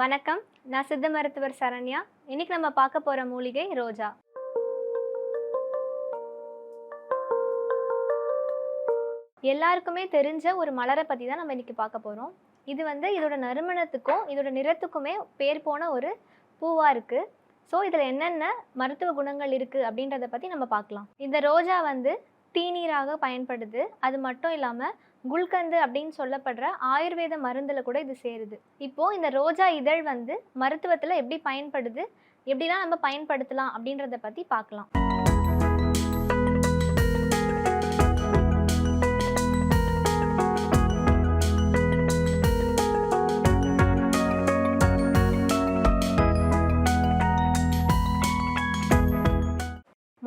வணக்கம். நான் சித்த மருத்துவர் சரண்யா. இன்னைக்கு நம்ம பார்க்க போற மூலிகை ரோஜா. எல்லாருக்குமே தெரிஞ்ச ஒரு மலரை பற்றி தான் நம்ம இன்னைக்கு பார்க்க போகிறோம் இது வந்து இதோட நறுமணத்துக்கும் இதோட நிறத்துக்குமே பேர் போன ஒரு பூவாக இருக்குது ஸோ இதில் என்னென்ன மருத்துவ குணங்கள் இருக்குது அப்படின்றத பற்றி நம்ம பார்க்கலாம். இந்த ரோஜா வந்து தீநீராக பயன்படுது. அது மட்டும் இல்லாமல் குல்கந்து அப்படின்னு சொல்லப்படுற ஆயுர்வேத மருந்தில் கூட இது சேருது. இப்போது இந்த ரோஜா இதழ் வந்து மருத்துவத்தில் எப்படி பயன்படுது? எப்படிலாம் நம்ம பயன்படுத்தலாம் அப்படின்றத பற்றி பார்க்கலாம்.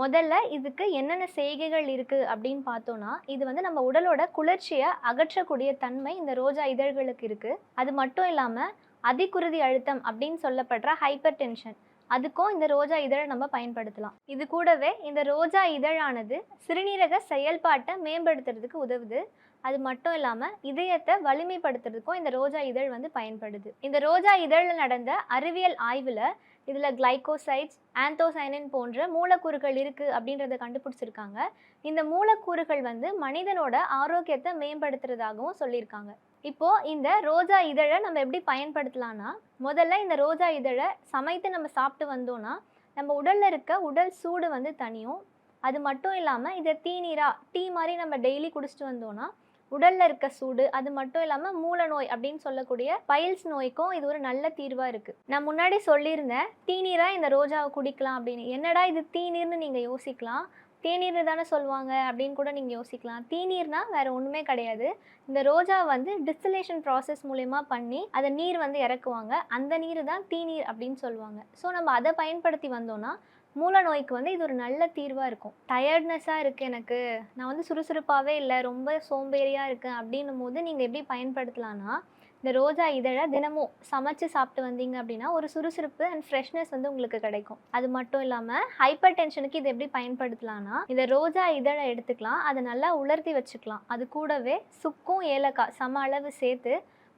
முதல்ல இதுக்கு என்னென்ன செய்கைகள் இருக்குது அப்படின்னு பார்த்தோன்னா இது வந்து நம்ம உடலோட குளிர்ச்சியை அகற்றக்கூடிய தன்மை இந்த ரோஜா இதழ்களுக்கு இருக்குது அது மட்டும் இல்லாமல் அதிகுருதி அழுத்தம் அப்படின்னு சொல்லப்படுற ஹைப்பர் டென்ஷன் அதுக்கும் இந்த ரோஜா இதழை நம்ம பயன்படுத்தலாம். இது கூடவே இந்த ரோஜா இதழானது சிறுநீரக செயல்பாட்டை மேம்படுத்துறதுக்கு உதவுது. அது மட்டும் இல்லாமல் இதயத்தை வலிமைப்படுத்துறதுக்கும் இந்த ரோஜா இதழ் வந்து பயன்படுது. இந்த ரோஜா இதழில் நடந்த அறிவியல் ஆய்வில் இதில் கிளைகோசைட்ஸ் ஆந்தோசைனின் போன்ற மூலக்கூறுகள் இருக்குது அப்படின்றத கண்டுபிடிச்சிருக்காங்க. இந்த மூலக்கூறுகள் வந்து மனிதனோட ஆரோக்கியத்தை மேம்படுத்துறதாகவும் சொல்லியிருக்காங்க. இப்போது இந்த ரோஜா இதழை நம்ம எப்படி பயன்படுத்தலாம்னா முதல்ல இந்த ரோஜா இதழை சமைத்து நம்ம சாப்பிட்டு வந்தோம்னா நம்ம உடலில் இருக்க உடல் சூடு வந்து தனியும் அது மட்டும் இல்லாமல் இதை தீநீரா டீ மாதிரி நம்ம டெய்லி குடிச்சிட்டு வந்தோம்னா உடல்ல இருக்க சூடு அது மட்டும் இல்லாமல் மூல நோய் அப்படின்னு சொல்லக்கூடிய பைல்ஸ் நோய்க்கும் இது ஒரு நல்ல தீர்வாக இருக்குது நான் முன்னாடி சொல்லியிருந்தேன் தீநீரா இந்த ரோஜாவை குடிக்கலாம் அப்படின்னு. என்னடா இது தீநீர்னு நீங்கள் யோசிக்கலாம்? தேநீர்னு தானே சொல்லுவாங்க அப்படின்னு கூட நீங்கள் யோசிக்கலாம். தீநீர்னால் வேறு ஒன்றுமே கிடையாது. இந்த ரோஜா வந்து டிஸ்டிலேஷன் ப்ராசஸ் மூலயமா பண்ணி அதை நீர் வந்து இறக்குவாங்க. அந்த நீர் தான் தீநீர் அப்படின்னு சொல்லுவாங்க. ஸோ நம்ம அதை பயன்படுத்தி வந்தோம்னா மூல நோய்க்கு வந்து இது ஒரு நல்ல தீர்வாக இருக்கும். டயர்ட்னஸாக இருக்குது எனக்கு. நான் வந்து சுறுசுறுப்பாகவே இல்லை. ரொம்ப சோம்பேறியாக இருக்கேன் அப்படின்னும் போது நீங்கள் எப்படி பயன்படுத்தலான்னா இந்த ரோஜா இதழை தினமும் சமைச்சு சாப்பிட்டு வந்தீங்க அப்படின்னா ஒரு சுறுசுறுப்பு அண்ட் ஃப்ரெஷ்னஸ் வந்து உங்களுக்கு கிடைக்கும். அது மட்டும் இல்லாமல் ஹைப்பர் டென்ஷனுக்கு இது எப்படி பயன்படுத்தலாம்னா இந்த ரோஜா இதழை எடுத்துக்கலாம். அதை நல்லா உலர்த்தி வச்சுக்கலாம். அது கூடவே சுக்கும் ஏலக்காய் சம அளவு சேர்த்து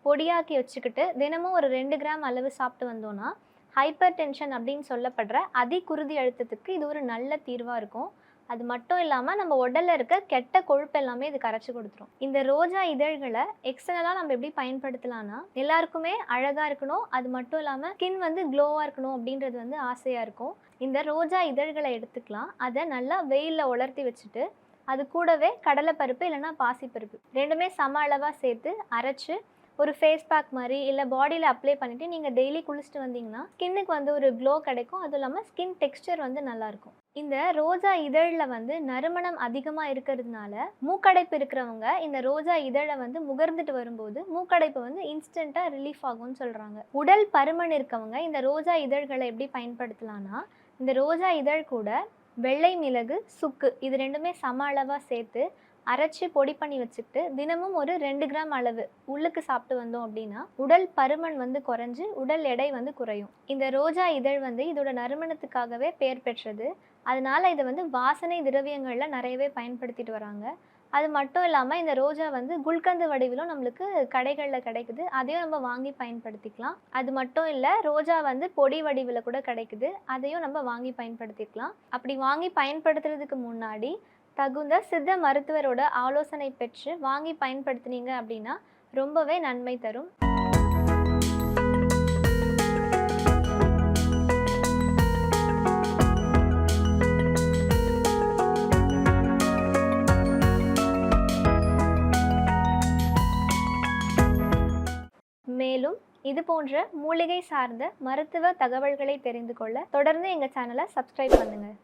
பொடியாக்கி வச்சுக்கிட்டு தினமும் ஒரு ரெண்டு கிராம் அளவு சாப்பிட்டு வந்தோன்னா ஹைப்பர் டென்ஷன் அப்படின்னு சொல்லப்படுற அதிகுருதி அழுத்தத்துக்கு இது ஒரு நல்ல தீர்வாக இருக்கும். அது மட்டும் இல்லாமல் நம்ம உடலில் இருக்க கெட்ட கொழுப்பு எல்லாமே இது கரைச்சி கொடுத்துரும். இந்த ரோஜா இதழ்களை எக்ஸ்டர்னலாக நம்ம எப்படி பயன்படுத்தலாம்னா எல்லாருக்குமே அழகாக இருக்கணும். அது மட்டும் இல்லாமல் ஸ்கின் வந்து க்ளோவாக இருக்கணும் அப்படின்றது வந்து ஆசையாக இருக்கும். இந்த ரோஜா இதழ்களை எடுத்துக்கலாம். அதை நல்லா வெயிலில் உலர்த்தி வச்சுட்டு அது கூடவே கடலைப்பருப்பு இல்லைன்னா பாசிப்பருப்பு. ரெண்டுமே சம அளவாக சேர்த்து அரைச்சு ஒரு ஃபேஸ் பேக் மாதிரி இல்லை பாடியில் அப்ளை பண்ணிவிட்டு நீங்கள் டெய்லி குளிச்சுட்டு வந்தீங்கன்னா ஸ்கின்னுக்கு வந்து ஒரு க்ளோ கிடைக்கும். அதுவும் இல்லாமல் ஸ்கின் டெக்ஸ்டர் வந்து நல்லாயிருக்கும் இந்த ரோஜா இதழில் வந்து நறுமணம் அதிகமாக இருக்கிறதுனால மூக்கடைப்பு இருக்கிறவங்க இந்த ரோஜா இதழை வந்து முகர்ந்துட்டு வரும்போது மூக்கடைப்பு வந்து இன்ஸ்டண்ட்டாக ரிலீஃப் ஆகும்னு சொல்கிறாங்க உடல் பருமன் இருக்கவங்க இந்த ரோஜா இதழ்களை எப்படி பயன்படுத்தலாம்னா இந்த ரோஜா இதழ் கூட வெள்ளை மிளகு சுக்கு இது ரெண்டுமே சம அளவாக சேர்த்து அரைச்சி பொடி பண்ணி வச்சுக்கிட்டு தினமும் ஒரு ரெண்டு கிராம் அளவு உள்ளுக்கு சாப்பிட்டு வந்தோம் அப்படின்னா உடல் பருமன் வந்து குறைஞ்சு உடல் எடை வந்து குறையும். இந்த ரோஜா இதழ் வந்து இதோட நறுமணத்துக்காகவே பெயர் பெற்றது. அதனால இதை வந்து வாசனை திரவியங்களில் நிறையவே பயன்படுத்திட்டு வராங்க. அது மட்டும் இல்லாமல் இந்த ரோஜா வந்து குல்கந்து வடிவிலும் நம்மளுக்கு கடைகளில் கிடைக்குது. அதையும் நம்ம வாங்கி பயன்படுத்திக்கலாம். அது மட்டும் இல்லை ரோஜா வந்து பொடி வடிவில் கூட கிடைக்குது. அதையும் நம்ம வாங்கி பயன்படுத்திக்கலாம். அப்படி வாங்கி பயன்படுத்துறதுக்கு முன்னாடி தகுந்த சித்த மருத்துவரோட ஆலோசனை பெற்று வாங்கி பயன்படுத்துனீங்க அப்படின்னா ரொம்பவே நன்மை தரும். மேலும் இது போன்ற மூலிகை சார்ந்த மருத்துவ தகவல்களை தெரிந்து கொள்ள தொடர்ந்து எங்கள் சேனலை சப்ஸ்கிரைப் பண்ணுங்கள்